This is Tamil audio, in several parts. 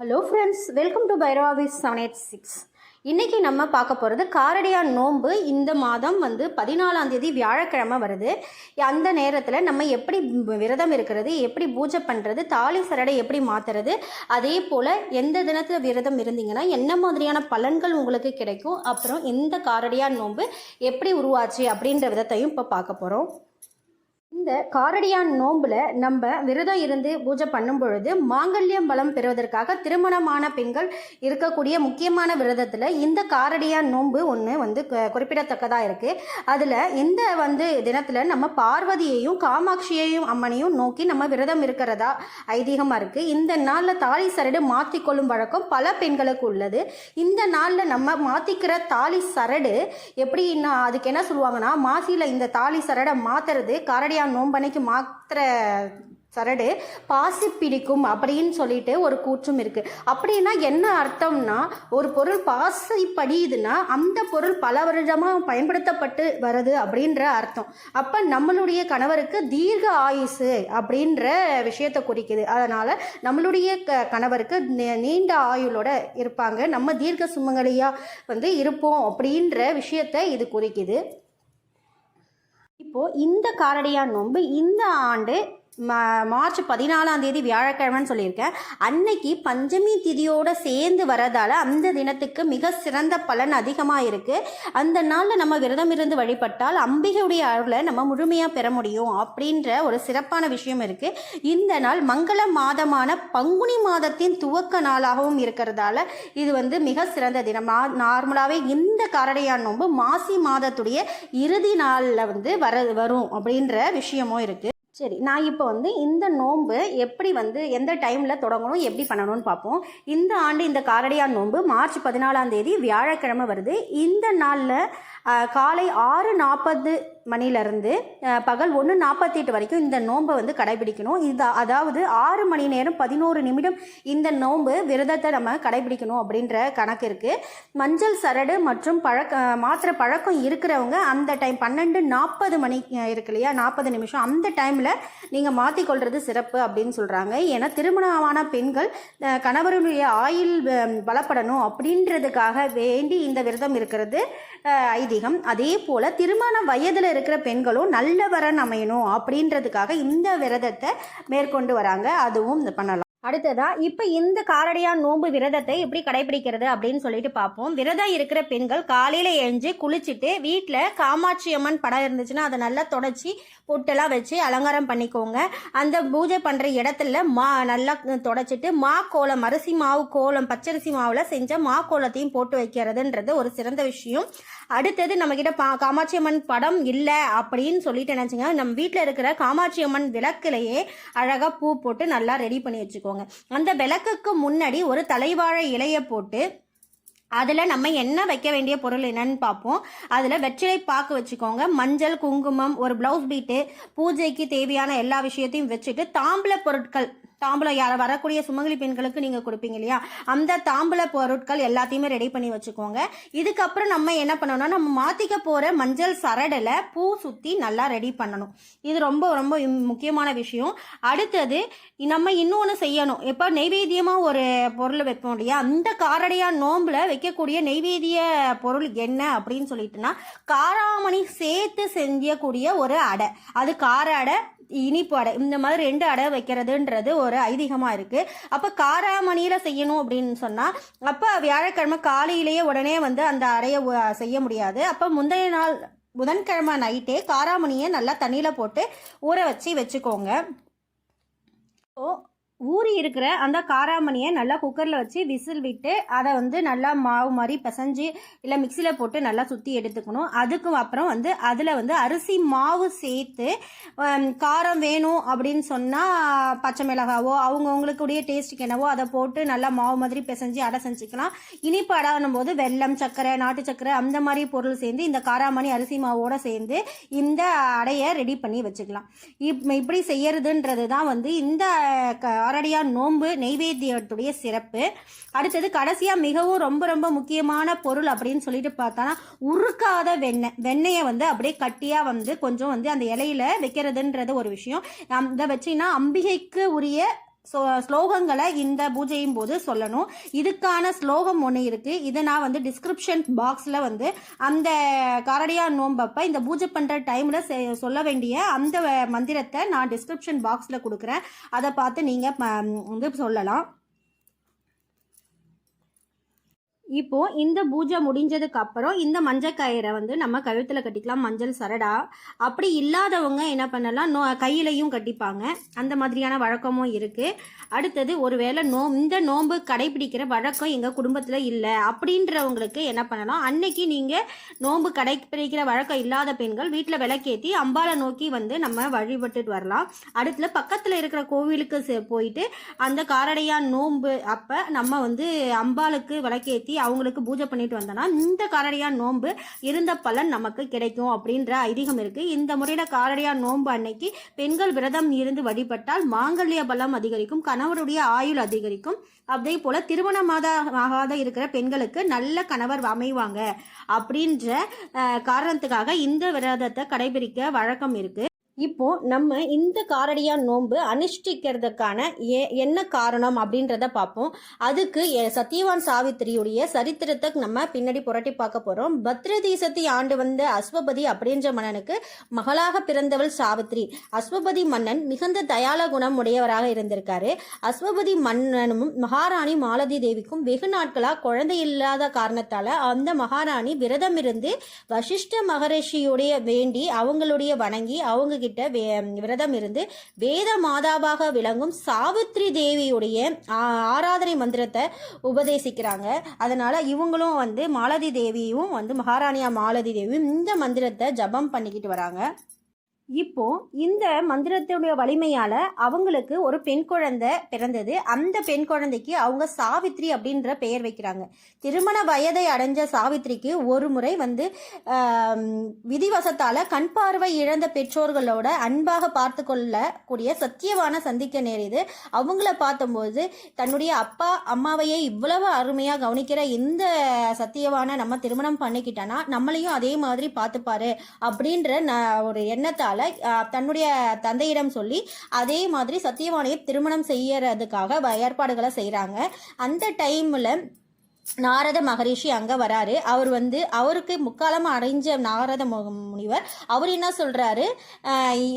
ஹலோ ஃப்ரெண்ட்ஸ் வெல்கம் டு பைரவாவிஸ் செவன் எயிட் சிக்ஸ் இன்றைக்கி நம்ம பார்க்க போகிறது காரடியான் நோன்பு. இந்த மாதம் வந்து பதினாலாம் தேதி வியாழக்கிழமை வருது. அந்த நேரத்தில் நம்ம எப்படி விரதம் இருக்கிறது எப்படி பூஜை பண்ணுறது தாலி சரடை எப்படி மாற்றுறது அதே போல் எந்த தினத்தில் விரதம் இருந்தீங்கன்னா என்ன மாதிரியான பலன்கள் உங்களுக்கு கிடைக்கும் அப்புறம் இந்த காரடியான் நோன்பு எப்படி உருவாச்சு அப்படின்ற விதத்தையும் இப்போ பார்க்க போகிறோம் இந்த காரடியான் நோம்பில் நம்ம விரதம் இருந்து பூஜை பண்ணும் பொழுது மாங்கல்யம் பலம் பெறுவதற்காக திருமணமான பெண்கள் இருக்கக்கூடிய முக்கியமான விரதத்தில் இந்த காரடியான் நோன்பு ஒன்று வந்து குறிப்பிடத்தக்கதாக இருக்குது அதில் இந்த வந்து தினத்தில் நம்ம பார்வதியையும் காமாட்சியையும் அம்மனையும் நோக்கி நம்ம விரதம் இருக்கிறதா ஐதீகமாக இருக்குது இந்த நாளில் தாலி சரடு மாற்றிக்கொள்ளும் வழக்கம் பல பெண்களுக்கு உள்ளது. இந்த நாளில் நம்ம மாற்றிக்கிற தாலி சரடு எப்படின்னா அதுக்கு என்ன சொல்லுவாங்கன்னா மாசியில் இந்த தாலி சரடை மாற்றுறது காரடியான் நோம்பனைக்கு மாத்திர சரடு பாசி பிடிக்கும் அப்படின்னு சொல்லிட்டு ஒரு கூற்றும் இருக்கு. அப்படின்னா என்ன அர்த்தம்னா ஒரு பொருள் பாசி படியுதுன்னா அந்த பொருள் பல வருடமாக பயன்படுத்தப்பட்டு வருது அப்படின்ற அர்த்தம். அப்போ நம்மளுடைய கணவருக்கு தீர்க்க ஆயுசு அப்படின்ற விஷயத்தை குறிக்குது. அதனால நம்மளுடைய க கணவருக்கு நீண்ட ஆயுளோட இருப்பாங்க. நம்ம தீர்க்க சுமங்கலியா வந்து இருப்போம் அப்படின்ற விஷயத்தை இது குறிக்குது. இப்போ இந்த காரடியான் நோன்பு இந்த ஆண்டு மார்ச் பதினாலாம் தேதி வியாழக்கிழமைன்னு சொல்லியிருக்கேன். அன்னைக்கு பஞ்சமி திதியோட சேர்ந்து வரதால் அந்த தினத்துக்கு மிக சிறந்த பலன் அதிகமாக இருக்குது அந்த நாளில் நம்ம விரதம் இருந்து வழிபட்டால் அம்பிகையுடைய அருளை நம்ம முழுமையாக பெற முடியும் அப்படின்ற ஒரு சிறப்பான விஷயம் இருக்குது இந்த நாள் மங்கள மாதமான பங்குனி மாதத்தின் துவக்க நாளாகவும் இருக்கிறதால இது வந்து மிக சிறந்த தினம். நார்மலாகவே இந்த காரடையான் நோன்பு மாசி மாதத்துடைய இறுதி நாளில் வந்து வர வரும் அப்படின்ற விஷயமும் இருக்குது சரி நான் இப்போ வந்து இந்த நோன்பு எப்படி வந்து எந்த டைமில் தொடங்கணும் எப்படி பண்ணணும்னு பார்ப்போம். இந்த ஆண்டு இந்த காரடையான் நோன்பு மார்ச் பதினாலாம் தேதி வியாழக்கிழமை வருது. இந்த நாளில் காலை ஆறு நாற்பது மணிலேருந்து பகல் ஒன்று நாற்பத்தெட்டு வரைக்கும் இந்த நோன்பை வந்து கடைபிடிக்கணும். இது அதாவது ஆறு மணி நேரம் பதினோரு நிமிடம் இந்த நோன்பு விரதத்தை நம்ம கடைபிடிக்கணும் அப்படின்ற கணக்கு இருக்குது மஞ்சள் சரடு மற்றும் பழக்க மாத்திரை பழக்கம் இருக்கிறவங்க அந்த டைம் பன்னெண்டு நாற்பது மணி இருக்கு இல்லையா? நாற்பது நிமிஷம். அந்த டைமில் நீங்கள் மாற்றிக்கொள்வது சிறப்பு அப்படின்னு சொல்கிறாங்க ஏன்னா திருமணமான பெண்கள் கணவருடைய ஆயில் பலப்படணும் அப்படின்றதுக்காக வேண்டி இந்த விரதம் இருக்கிறது ஐதீகம். அதே போல் திருமண வயதில் இருக்கிற பெண்களும் நல்ல வரன் அமையணும் அப்படின்றதுக்காக இந்த விரதத்தை மேற்கொண்டு வராங்க. அதுவும் பண்ணலாம். அடுத்ததா இப்போ இந்த காரடையான் நோன்பு விரதத்தை எப்படி கடைபிடிக்கிறது அப்படின்னு சொல்லிட்டு பார்ப்போம். விரதம் இருக்கிற பெண்கள் காலையில் எழுந்து குளிச்சுட்டு வீட்டில் காமாட்சி அம்மன் படம் இருந்துச்சுன்னா அதை நல்லா தொடச்சி பொட்டெல்லாம் வச்சு அலங்காரம் பண்ணிக்கோங்க. அந்த பூஜை பண்ணுற இடத்துல மா நல்லா தொடச்சிட்டு மா கோலம் அரிசி மாவு கோலம் பச்சரிசி மாவில் செஞ்ச மா கோலத்தையும் போட்டு வைக்கிறதுன்றது ஒரு சிறந்த விஷயம். அடுத்தது நம்மக்கிட்ட பா காமாட்சி அம்மன் படம் இல்லை அப்படின்னு சொல்லிட்டு நினச்சிங்க நம்ம வீட்டில் இருக்கிற காமாட்சி அம்மன் விளக்குலையே அழகாக பூ போட்டு நல்லா ரெடி பண்ணி வச்சுக்கோங்க. அந்த விளக்குக்கு முன்னாடி ஒரு தலைவாழை இலையை போட்டு அதில் நம்ம என்ன வைக்க வேண்டிய பொருள் என்னன்னு பார்ப்போம். அதில் வெற்றிலை பாக்கு வச்சுக்கோங்க. மஞ்சள் குங்குமம் ஒரு ப்ளவுஸ் பீட்டு பூஜைக்கு தேவையான எல்லா விஷயத்தையும் வச்சுட்டு தாம்பூல பொருட்கள் தாம்பூலம் யார வரக்கூடிய சுமங்கலி பெண்களுக்கு நீங்கள் கொடுப்பீங்க இல்லையா? அந்த தாம்பூல பொருட்கள் எல்லாத்தையுமே ரெடி பண்ணி வச்சுக்கோங்க. இதுக்கப்புறம் நம்ம என்ன பண்ணணும்னா நம்ம மாற்றிக்க போகிற மஞ்சள் சரடில் பூ சுற்றி நல்லா ரெடி பண்ணணும். இது ரொம்ப ரொம்ப இம்- முக்கியமான விஷயம். அடுத்தது நம்ம இன்னொன்று செய்யணும். இப்போ நெய்வேத்தியமாக ஒரு பொருள் வைப்போம் இல்லையா? அந்த காரடையாக நோம்பில் வைக்கக்கூடிய நெய்வேதிய பொருள் என்ன அப்படின்னு சொல்லிட்டுனா காராமணி சேர்த்து செஞ்சக்கூடிய ஒரு அடை. அது கார அடை இனிப்பு அடை இந்த மாதிரி ரெண்டு அடை வைக்கிறதுன்றது ஒரு ஐதீகமாக இருக்குது அப்போ காராமணியில் செய்யணும் அப்படின்னு சொன்னால் அப்போ வியாழக்கிழமை காலையிலேயே உடனே வந்து அந்த அடையை செய்ய முடியாது. அப்போ முந்தைய நாள் புதன்கிழமை நைட்டே காராமணியை நல்லா தண்ணியில் போட்டு ஊற வச்சு வச்சுக்கோங்க. ஓ ஊறி இருக்கிற அந்த காராமணியை நல்லா குக்கரில் வச்சு விசில் விட்டு அதை வந்து நல்லா மாவு மாதிரி பிசைஞ்சு இல்லை மிக்சியில் போட்டு நல்லா சுற்றி எடுத்துக்கணும். அதுக்கு அப்புறம் வந்து அதில் வந்து அரிசி மாவு சேர்த்து காரம் வேணும் அப்படின்னு சொன்னால் பச்சை மிளகாவோ அவங்கவுங்களுக்குடைய டேஸ்ட்டுக்கு என்னவோ அதை போட்டு நல்லா மாவு மாதிரி பிசைஞ்சு அடை செஞ்சுக்கலாம். இனிப்பு அடானும் போது வெள்ளம் சர்க்கரை நாட்டு சர்க்கரை அந்த மாதிரி பொருள் சேர்ந்து இந்த காராமணி அரிசி மாவோடு சேர்ந்து இந்த அடையை ரெடி பண்ணி வச்சுக்கலாம். இப் இப்படி செய்யறதுன்றது தான் வந்து இந்த காரடியா நோன்பு நெய்வேத்தியத்துடைய சிறப்பு. அடுத்தது கடைசியாக மிகவும் ரொம்ப ரொம்ப முக்கியமான பொருள் அப்படின்னு சொல்லிட்டு பார்த்தோன்னா உருக்காத வெண்ணெய். வெண்ணெயை வந்து அப்படியே கட்டியாக வந்து கொஞ்சம் வந்து அந்த இலையில வைக்கிறதுன்றது ஒரு விஷயம். இதை வச்சிங்கன்னா அம்பிகைக்கு உரிய ஸ்லோகங்களை இந்த பூஜையும் போது சொல்லணும். இதுக்கான ஸ்லோகம் ஒன்று இருக்குது இதை நான் வந்து டிஸ்கிரிப்ஷன் பாக்ஸில் வந்து அந்த காரடியா நோம்பப்ப இந்த பூஜை பண்ணுற டைமில் சொல்ல வேண்டிய அந்த மந்திரத்தை நான் டிஸ்கிரிப்ஷன் பாக்ஸில் கொடுக்குறேன். அதை பார்த்து நீங்கள் வந்து சொல்லலாம். இப்போ இந்த பூஜை முடிஞ்சதுக்கு அப்புறம் இந்த மஞ்சள் கயிறை வந்து நம்ம கழுத்தில் கட்டிக்கலாம் மஞ்சள் சரடா. அப்படி இல்லாதவங்க என்ன பண்ணலாம்? நோ கையிலையும் கட்டிப்பாங்க. அந்த மாதிரியான வழக்கமும் இருக்குது அடுத்தது ஒருவேளை நோ இந்த நோன்பு கடைபிடிக்கிற வழக்கம் எங்கள் குடும்பத்தில் இல்லை. அப்படின்றவங்களுக்கு என்ன பண்ணலாம்? அன்னைக்கு நீங்கள் நோன்பு கடைபிடிக்கிற வழக்கம் இல்லாத பெண்கள் வீட்டில் விளக்கேற்றி அம்பாலை நோக்கி வந்து நம்ம வழிபட்டுட்டு வரலாம். அடுத்துல பக்கத்தில் இருக்கிற கோவிலுக்கு செ- போயிட்டு அந்த காரடையான் நோன்பு அப்போ நம்ம வந்து அம்பாளுக்கு விளக்கேற்றி அவங்களுக்கு பூஜை பண்ணிட்டு வந்தோம்னா இந்த காரடையான் நோன்பு இருந்த பலன் நமக்கு கிடைக்கும் அப்படின்ற ஐதீகம் இருக்கு. இந்த முறையில் காரடையான் நோன்பு அன்னைக்கு பெண்கள் விரதம் இருந்து வழிபட்டால் மாங்கல்ய பலம் அதிகரிக்கும் கணவருடைய ஆயுள் அதிகரிக்கும். அதே போல திருமணமாத ஆகாத இருக்கிற பெண்களுக்கு நல்ல கணவர் அமைவாங்க அப்படின்ற காரணத்துக்காக இந்த விரதத்தை கடைபிடிக்க வழக்கம் இருக்கு. இப்போ நம்ம இந்த காரடியா நோன்பு அனுஷ்டிக்கிறதுக்கான ஏ என்ன காரணம் அப்படின்றத பார்ப்போம். அதுக்கு எ- சத்தியவான் சாவித்திரியுடைய சரித்திரத்தை நம்ம பின்னாடி புரட்டி பார்க்க போகிறோம் பத்ரதீசத்தை ஆண்டு வந்த அஸ்வபதி அப்படின்ற மன்னனுக்கு மகளாக பிறந்தவள் சாவித்திரி. அஸ்வபதி மன்னன் மிகுந்த தயால குணம் உடையவராக இருந்திருக்காரு. அஸ்வபதி மன்னனும் மகாராணி மாலதி தேவிக்கும் வெகு நாட்களாக குழந்தை இல்லாத காரணத்தால் அந்த மகாராணி விரதம் இருந்து வசிஷ்ட மகரிஷியுடைய வேண்டி அவங்களுடைய வணங்கி அவங்க கிட்ட வே- விரதம் இருந்து வேத மாதாவாக விளங்கும் சாவித்ரி தேவியுடைய ஆராதனை மந்திரத்தை உபதேசிக்கிறாங்க. அதனால் இவங்களும் வந்து மாலதி தேவியும் வந்து மகாராணியா மாலதி தேவியும் இந்த மந்திரத்தை ஜபம் பண்ணிக்கிட்டு வராங்க. இப்போ இந்த மந்திரத்தினுடைய வலிமையால அவங்களுக்கு ஒரு பெண் குழந்தை பிறந்தது. அந்த பெண் குழந்தைக்கு அவங்க சாவித்ரி அப்படின்ற பெயர் வைக்கிறாங்க. திருமண வயதை அடைஞ்ச சாவித்ரிக்கு ஒரு முறை வந்து விதிவசத்தால கண் பார்வை இழந்த பெற்றோர்களோட அன்பாக பார்த்து கொள்ளக்கூடிய சத்தியவான சந்திக்க நேரிது. அவங்கள பார்த்தபோது தன்னுடைய அப்பா அம்மாவையே இவ்வளவு அருமையாக கவனிக்கிற இந்த சத்தியவான நம்ம திருமணம் பண்ணிக்கிட்டோன்னா நம்மளையும் அதே மாதிரி பார்த்துப்பாரு அப்படின்ற ஒரு எண்ணத்தால் தன்னுடைய தந்தையிடம் சொல்லி அதே மாதிரி சத்தியவானையை திருமணம் செய்யறதுக்காக ஏற்பாடுகளை செய்கிறாங்க அந்த டைமில் நாரத மகரிஷி அங்கே வராரு. அவர் வந்து அவருக்கு முக்காலமாக அடைஞ்ச நாரத முனிவர். அவர் என்ன சொல்கிறாரு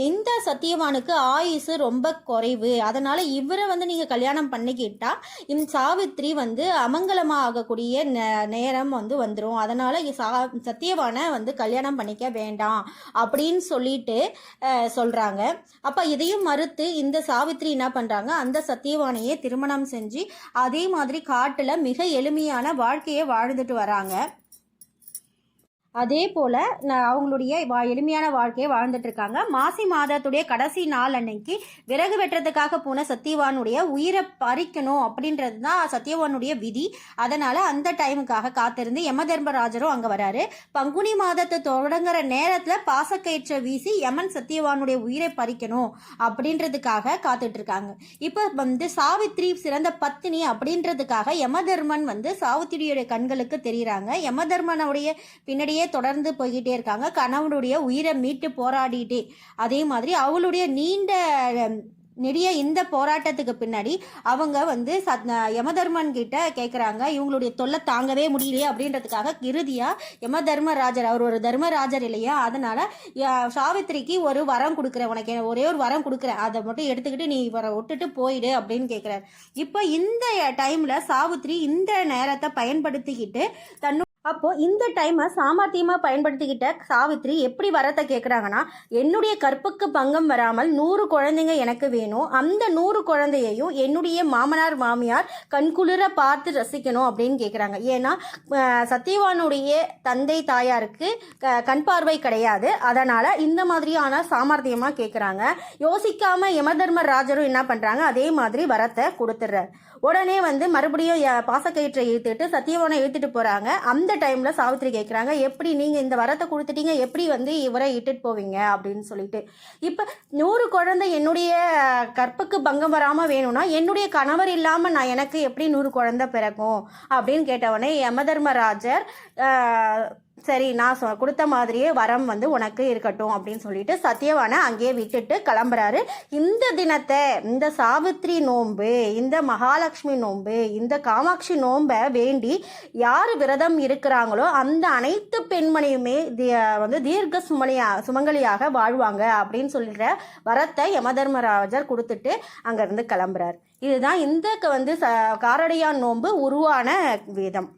இந்த சத்தியவானுக்கு ஆயுசு ரொம்ப குறைவு. அதனால் இவரை வந்து நீங்கள் கல்யாணம் பண்ணிக்கிட்டா இந் சாவித்ரி வந்து அமங்கலமாக ஆகக்கூடிய நே- நேரம் வந்து வந்துடும் அதனால் சா சத்தியவானை வந்து கல்யாணம் பண்ணிக்க வேண்டாம் அப்படின்னு சொல்லிட்டு சொல்கிறாங்க அப்போ இதையும் மறுத்து இந்த சாவித்ரி என்ன பண்ணுறாங்க அந்த சத்தியவானையே திருமணம் செஞ்சு அதே மாதிரி காட்டில் மிக எளிமையான வாழ்க்கையை வாழ்ந்துட்டு வராங்க. அதே போல் அவங்களுடைய வா எளிமையான வாழ்க்கையை வாழ்ந்துட்டு இருக்காங்க மாசி மாதத்துடைய கடைசி நாள் அன்னைக்கு விறகு வெட்டுறதுக்காக போன சத்தியவானுடைய உயிரை பறிக்கணும் அப்படின்றது தான் சத்தியவானுடைய விதி. அதனால் அந்த டைமுக்காக காத்திருந்து யம தர்மராஜரும் அங்கே வராரு. பங்குனி மாதத்தை தொடங்குற நேரத்தில் பாசக்கயிற்றை வீசி யமன் சத்தியவானுடைய உயிரை பறிக்கணும் அப்படின்றதுக்காக காத்துட்ருக்காங்க இப்போ வந்து சாவித்ரி சிறந்த பத்தினி அப்படின்றதுக்காக யமதர்மன் வந்து சாவித்திரியுடைய கண்களுக்கு தெரிகிறாங்க யமதர்மனுடைய பின்னாடியே தொடர்ந்து போய்கிட்டே இருக்காங்க. கணவனுடைய உயிரை மீட்டு போராடிட்டே அதே மாதிரி அவளுடைய நீண்ட நிறைய இந்த போராட்டத்துக்கு பின்னாடி அவங்க வந்து சத் யமதர்மன் கிட்ட கேட்குறாங்க இவங்களுடைய தொல்லை தாங்கவே முடியலையே அப்படின்றதுக்காக இறுதியாக யம தர்மராஜர் அவர் ஒரு தர்மராஜர் இல்லையா? அதனால சாவித்திரிக்கு ஒரு வரம் கொடுக்குறேன் உனக்கு ஒரே ஒரு வரம் கொடுக்குறேன். அதை மட்டும் எடுத்துக்கிட்டு நீ இவரை விட்டுட்டு போயிடு அப்படின்னு கேட்குறாரு இப்போ இந்த டைமில் சாவித்ரி இந்த நேரத்தை பயன்படுத்திக்கிட்டு தன்னு அப்போ இந்த டைமை சாமர்த்தியமாக பயன்படுத்திக்கிட்ட சாவித்ரி எப்படி வரத்தை கேட்குறாங்கன்னா என்னுடைய கற்புக்கு பங்கம் வராமல் நூறு குழந்தைங்க எனக்கு வேணும். அந்த நூறு குழந்தையையும் என்னுடைய மாமனார் மாமியார் கண்குளிர பார்த்து ரசிக்கணும் அப்படின்னு கேட்குறாங்க ஏன்னா சத்யவானுடைய தந்தை தாயாருக்கு க- கண் பார்வை கிடையாது. அதனால் இந்த மாதிரியான சாமர்த்தியமாக கேட்குறாங்க யோசிக்காமல் யமதர்ம ராஜரும் என்ன பண்ணுறாங்க அதே மாதிரி வரத்தை கொடுத்துட்றாரு உடனே வந்து மறுபடியும் பாசக்கயிற்றை இழுத்துட்டு சத்தியவானை இழுத்துட்டு போகிறாங்க அந்த டைமில் சாவித்திரி கேட்குறாங்க எப்படி நீங்கள் இந்த வரத்தை கொடுத்துட்டீங்க? எப்படி வந்து இவரை இட்டுட்டு போவீங்க? அப்படின்னு சொல்லிட்டு. இப்போ நூறு குழந்தை என்னுடைய கற்புக்கு பங்கம் வராமல் வேணும்னா என்னுடைய கணவர் இல்லாமல் நான் எனக்கு எப்படி நூறு குழந்தை பிறக்கும்? அப்படின்னு கேட்டவொடனே யமதர்மராஜர் சரி நான் சொ கொடுத்த மாதிரியே வரம் வந்து உனக்கு இருக்கட்டும் அப்படின்னு சொல்லிட்டு சத்யவானை அங்கேயே விட்டுட்டு கிளம்புறாரு. இந்த தினத்தை இந்த சாவித்ரி நோன்பு இந்த மகாலட்சுமி நோன்பு இந்த காமாட்சி நோன்பை வேண்டி யார் விரதம் இருக்கிறாங்களோ அந்த அனைத்து பெண்மணியுமே வந்து தீர்க்க சுமணியா சுமங்கலியாக வாழ்வாங்க அப்படின்னு சொல்லிடுற வரத்தை யமதர்மராஜர் கொடுத்துட்டு அங்கேருந்து கிளம்புறார். இதுதான் இந்த வந்து ச காரடையான் நோன்பு உருவான விதம்.